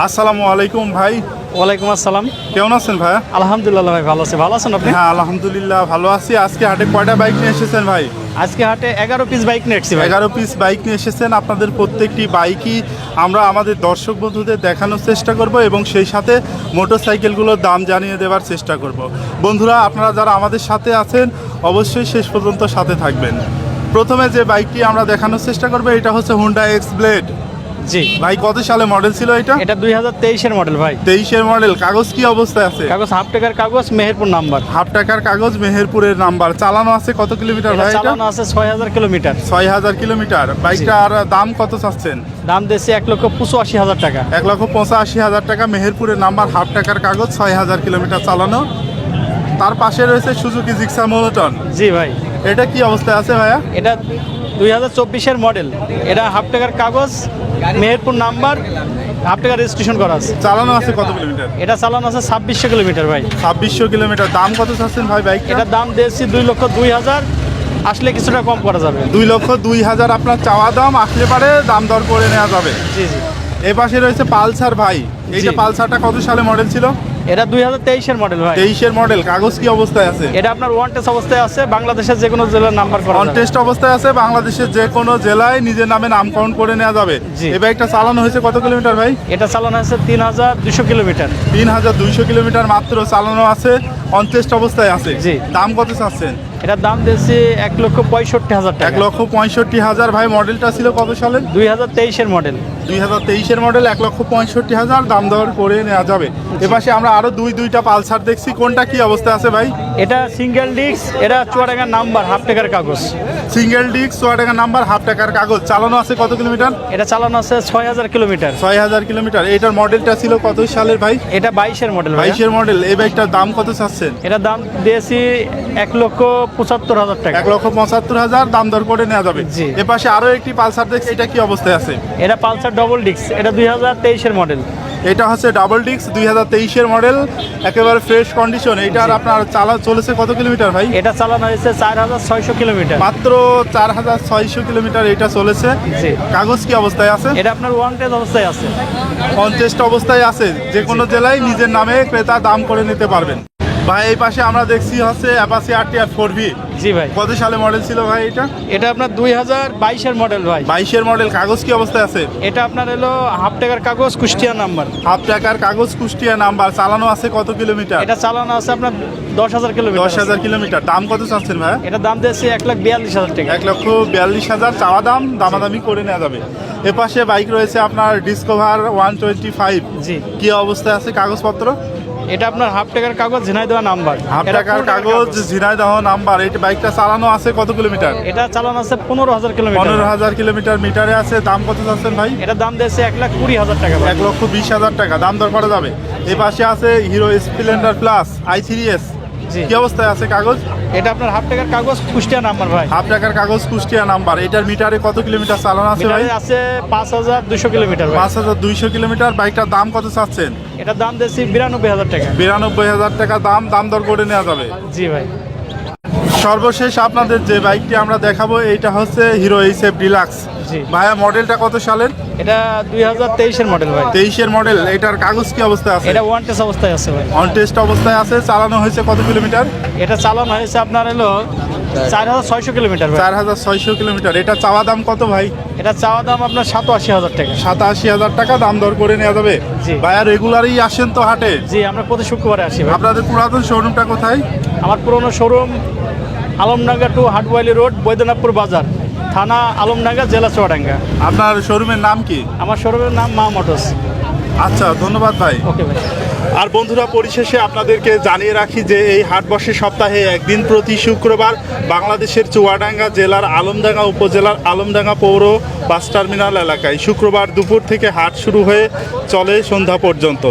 আসসালামু আলাইকুম ভাই। ওয়ালাইকুম আসসালাম। কেমন আছেন ভাইয়া আলহামদুলিল্লাহ ভাই ভালো আছে। ভালো আছেন আপনি? হ্যাঁ আলহামদুলিল্লাহ ভালো আছি। আজকে হাটে কয়টা বাইক নিয়ে এসেছেন ভাই? আজকে হাটে এগারো পিস বাইক নিয়েছি ভাই। এগারো পিস বাইক নিয়ে এসেছেন। আপনাদের প্রত্যেকটি বাইকই আমরা আমাদের দর্শক বন্ধুদের দেখানোর চেষ্টা করব এবং সেই সাথে মোটরসাইকেলগুলোর দাম জানিয়ে দেওয়ার চেষ্টা করব। বন্ধুরা আপনারা যারা আমাদের সাথে আছেন অবশ্যই শেষ পর্যন্ত সাথে থাকবেন। প্রথমে যে বাইকটি আমরা দেখানোর চেষ্টা করব এটা হচ্ছে হুন্ডা এক্স ব্লেড জি। ভাই কত সালে মডেল ছিল এটা? এটা দুই হাজার তেইশের মডেল ভাই। তেইশের মডেল কাগজ কি অবস্থায় আছে? কাগজ হাফ টাকার কাগজ মেহেরপুর নাম্বার হাফ টাকার কাগজ মেহেরপুরের নাম্বার চালানো আছে কত কিলোমিটার ভাই চালানো আছে ছয় হাজার কিলোমিটার। ছয় হাজার কিলোমিটার। বাইকটা আর দাম কত চাচ্ছেন? দাম দিয়েছে এক লক্ষ পঁচাশি হাজার টাকা। এক লক্ষ পঁচাশি হাজার টাকা মেহেরপুরের নাম্বার হাফ টাকার কাগজ ছয় হাজার কিলোমিটার চালানো। তার পাশে রয়েছে সুজুকি জিক্সা মোনোটন জি ভাই। এটা কি অবস্থায় আছে ভাইয়া? এটা দুই হাজার চব্বিশের মডেল এটা হাফ টাকার কাগজ মেহেরপুর নাম্বার আপনাকে রেজিস্ট্রেশন করা আছে। চালানো আছে কত কিলোমিটার? এটা চালানো আছে ছাব্বিশশো কিলোমিটার ভাই। ছাব্বিশশো কিলোমিটার। দাম কত চাচ্ছেন ভাই বাইক এটার দাম দিয়েছি দুই লক্ষ দুই হাজার। আসলে কিছুটা কম করা যাবে। দুই লক্ষ দুই হাজার আপনার চাওয়া দাম আসলে পারে দাম দর করে নেওয়া যাবে। জি জি। এ পাশে রয়েছে পালসার ভাই। এই যে পালসারটা কত সালে মডেল ছিল? এটা দুই হাজার তেইশের মডেল ভাই। তেইশের মডেল কাগজ কি অবস্থায় আছে? এটা আপনার ওয়ান টেস্ট অবস্থায় আছে বাংলাদেশের যে কোনো জেলার নাম্বার করা যাবে। কন্টেস্ট অবস্থায় আছে বাংলাদেশের যে কোনো জেলায় নিজের নামে নামকরণ করে নেওয়া যাবে। এই বাইকটা চালানো হয়েছে কত কিলোমিটার ভাই? এটা চালানো আছে তিন হাজার দুশো কিলোমিটার। তিন হাজার দুইশো কিলোমিটার মাত্র চালানো আছে অনটেস্ট অবস্থায় আছে। জি। দাম কত চাচ্ছেন? এটার দাম দিয়েছি এক লক্ষ পঁয়ষট্টি হাজার এক লক্ষ পঁয়ষট্টি হাজার। ভাই মডেলটা ছিল কত সালের? দুই হাজার তেইশের মডেল। দুই হাজার তেইশের মডেল এক লক্ষ পঁয়ষট্টি হাজার। দাম দর করে নেওয়া যাবে। এপাশে আমরা আরও দুই দুইটা পালসার দেখছি। কোনটা কি অবস্থায় আছে ভাই? এটা সিঙ্গেল ডিস্ক এটা চুয়াডাঙ্গার নাম্বার হাফ টাকার কাগজ। সিঙ্গেল ডিস্ক টাকার নাম্বার হাফ টাকার কাগজ। চালানো আছে কত কিলোমিটার? এটা চালানো আছে ছয় হাজার কিলোমিটার। ছয় হাজার কিলোমিটার। এটার মডেলটা ছিল কত সালের ভাই? এটা বাইশের মডেল বাইশের মডেল। এই বাইকটার দাম কত চাচ্ছেন? এটার দাম দিয়েছি এক লক্ষ পঁচাত্তর হাজার টাকা। এক লক্ষ পঁচাত্তর হাজার দাম দর করে নেওয়া যাবে। জি। এ পাশে আরও একটি পালসার দেখছি এটা কি অবস্থায় আছে? এটা পালসার ডবল ডিস্ক এটা দুই হাজার তেইশের মডেল এটা হচ্ছে ডাবল ডিস্ক দুই হাজার তেইশের মডেল একেবারে ফ্রেশ কন্ডিশন এইটার আপনার চালা চলেছে কত কিলোমিটার ভাই? এটা চালানো হয়েছে চার হাজার ছয়শো কিলোমিটার। মাত্র চার হাজার ছয়শো কিলোমিটার এটা চলেছে। জি। কাগজ কি অবস্থায় আছে? এটা আপনার ওয়ান টেস্ট অবস্থায় আছে। কনটেস্ট অবস্থায় আছে। যে কোনো জেলায় নিজের নামে ক্রেতা দাম করে নিতে পারবেন। ভাই এই পাশে আমরা দেখছি হচ্ছে অ্যাপাসি আর টি আর ফোর ভি জি ভাই। কত সালে মডেল ছিল ভাই এটা? এটা আপনার দুই হাজার বাইশের মডেল ভাই। বাইশের মডেল কাগজ কি অবস্থায় আছে? এটা আপনার এলো হাফ টাকার কাগজ কুষ্টিয়া নাম্বার হাফ টাকার কাগজ কুষ্টিয়া নাম্বার চালানো আছে কত কিলোমিটার? এটা চালানো আছে আপনার দশ হাজার কিলোমিটার। দশ হাজার কিলোমিটার। দাম কত চাচ্ছেন ভাই? এটা দাম দিয়েছে এক লাখ বিয়াল্লিশ হাজার টাকা। এক লক্ষ বিয়াল্লিশ হাজার। চাওয়া দাম দামাদামি করে নেওয়া যাবে। এ পাশে বাইক রয়েছে আপনার ডিসকভার ওয়ান টোয়েন্টি ফাইভ জি। কি অবস্থায় আছে কাগজপত্র? এটা আপনার হাফ টাকার কাগজ ঝিনাই দেওয়া নাম্বার। হাফ টাকার কাগজ ঝিনাই কাগজ ঝিনাইদহ নাম্বার। এই বাইকটা চালানো আছে কত কিলোমিটার? এটা চালানো আছে পনেরো হাজার কিলোমিটার। পনেরো হাজার কিলোমিটার মিটারে আছে। দাম কত চাচ্ছেন ভাই? এটা দাম দিয়েছে এক লাখ কুড়ি হাজার টাকা ভাই। এক লক্ষ বিশ হাজার টাকা। দাম দর করা যাবে। এ পাশে আছে Hero Splendor plus I three S. কি অবস্থায় আছে কাগজ? এটা আপনার হাফ টাকার কাগজ কুষ্টিয়া নাম্বার ভাই। হাফ টাকার কাগজ কুষ্টিয়া নাম্বার। এটার মিটারে কত কিলোমিটার চালানো আছে ভাই? আছে পাঁচ হাজার দুশো কিলোমিটার পাঁচ হাজার দুইশো কিলোমিটার। বাইকটার দাম কত চাচ্ছেন? এটার দাম দিয়েছি বিরানব্বই হাজার টাকা। বিরানব্বই হাজার টাকা দাম। দাম দর করে নেওয়া যাবে। জি ভাই। সর্বশেষ আপনাদের যে বাইকটি আমরা দেখাবো এইটা হচ্ছে হিরো এইসএফ ডিলাক্স। জি ভাইয়া মডেলটা কত সালের? এটা দুই হাজার তেইশের মডেল ভাই। তেইশের মডেল এটার কাগজ কি অবস্থায় আছে? এটা ওয়ান টেস্ট অবস্থায় আছে ভাই। অন টেস্ট অবস্থায় আছে চালানো হয়েছে কত কিলোমিটার? এটা চালানো হয়েছে আপনার হলো চার হাজার ছয়শো কিলোমিটার চার হাজার ছয়শো কিলোমিটার। এটা চাওয়া দাম কত ভাই? এটা চাওয়া দাম আপনার সাতাশি হাজার টাকা। সাতাশি হাজার টাকা দাম দর করে নেওয়া যাবে। ভাইয়া রেগুলারই আসেন তো হাটে? জি আমরা প্রতি শুক্রবারে আসি আপনাদের পুরাতন শোরুমটা কোথায়? আমার পুরনো showroom Alamdanga to Hatwali road Baidyanathpur বাজার। থানা আলমডাঙ্গা জেলা চুয়াডাঙ্গা। আপনার শোরুমের নাম কি? আমার শোরুমের নাম মা মোটরস। আচ্ছা ধন্যবাদ ভাই। ওকে ভাই। আর বন্ধুরা পরিশেষে আপনাদেরকে জানিয়ে রাখি যে এই হাট বসে সপ্তাহে একদিন প্রতি শুক্রবার বাংলাদেশের চুয়াডাঙ্গা জেলার আলমডাঙ্গা উপজেলার আলমডাঙ্গা পৌর বাস টার্মিনাল এলাকায় শুক্রবার দুপুর থেকে হাট শুরু হয়ে চলে সন্ধ্যা পর্যন্ত।